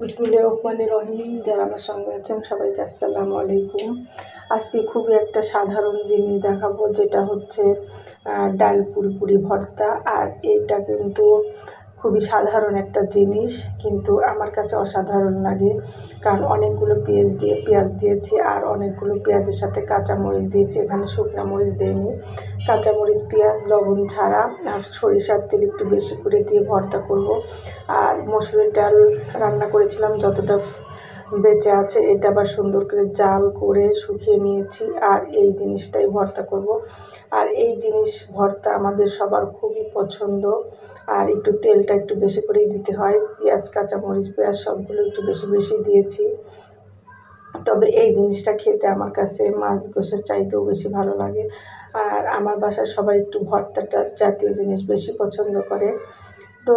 বিসমিল্লাহির রহমানির রহিম। যারা আমার সঙ্গে আছেন, সবাইকে আসসালামু আলাইকুম। আজকে খুবই একটা সাধারণ জিনিস দেখাবো, যেটা হচ্ছে ডাল পুরপুরি ভর্তা। আর এটা কিন্তু খুবই সাধারণ একটা জিনিস, কিন্তু আমার কাছে অসাধারণ লাগে। কারণ অনেকগুলো পেঁয়াজ দিয়ে, পেঁয়াজ দিয়েছি আর অনেকগুলো পেঁয়াজের সাথে কাঁচামরিচ দিয়েছি। এখানে শুকনা মরিচ দেয়নি কাঁচামরিচ, পেঁয়াজ, লবণ ছাড়া আর সরিষার তেল একটু বেশি করে দিয়ে ভর্তা করব। আর মসুরের ডাল রান্না করেছিলাম, যতটা বেঁচে আছে, এটা আবার সুন্দর করে জাল করে শুকিয়ে নিয়েছি, আর এই জিনিসটাই ভর্তা করব। আর এই জিনিস ভর্তা আমাদের সবার খুবই পছন্দ, আর একটু তেলটা একটু বেশি করেই দিতে হয়, পেঁয়াজ, কাঁচামরিচ, পেঁয়াজ সবগুলো একটু বেশি বেশি দিয়েছি। তবে এই জিনিসটা খেতে আমার কাছে মাছ গোশের চাইতেও বেশি ভালো লাগে, আর আমার বাসায় সবাই একটু ভর্তাটা জাতীয় জিনিস বেশি পছন্দ করে। তো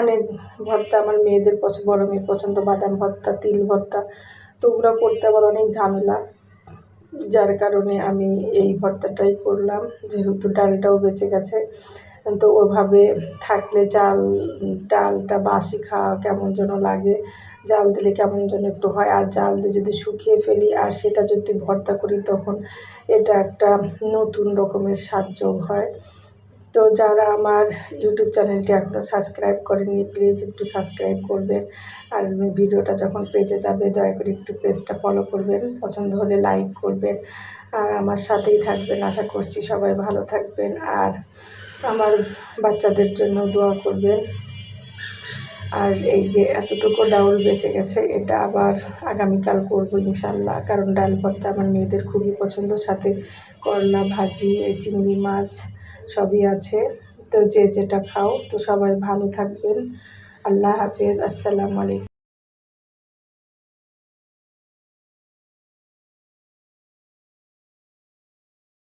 অনেক ভর্তা আমার মেয়েদের পছন্দ বড় মেয়ের পছন্দ, বাদাম ভর্তা, তিল ভর্তা, তো ওগুলো করতে আবার অনেক ঝামেলা। যার কারণে আমি এই ভর্তাটাই করলাম, যেহেতু ডালটাও বেঁচে গেছে, তো ওভাবে থাকলে চাল ডালটা বাসি খাওয়া কেমন যেন লাগে, জাল দিলে কেমন যেন একটু হয়, আর জাল দিয়ে যদি শুকিয়ে ফেলি, আর সেটা যদি ভর্তা করি, তখন এটা একটা নতুন রকমের সাহায্য হয়। তো যারা আমার ইউটিউব চ্যানেলটি এখনও সাবস্ক্রাইব করেনি প্লিজ একটু সাবস্ক্রাইব করবেন। আর ভিডিওটা যখন পেজে যাবে, দয়া করে একটু পেজটা ফলো করবেন। পছন্দ হলে লাইক করবেন। আর আমার সাথেই থাকবেন। আশা করছি সবাই ভালো থাকবেন। আর আমার বাচ্চাদের জন্য দোয়া করবেন। আর এই যে এতটুকু ডাউল বেঁচে গেছে, এটা আবার আগামীকাল করব ইনশাল্লাহ। কারণ ডাল ভর্তা আমার মেয়েদের খুবই পছন্দ। সাথে করলা ভাজি চিংড়ি মাছ সবই আছে। তো যে যেটা খাও তো সবাই ভালো থাকবেন। আল্লাহ হাফিজ। আসসালামু আলাইকুম।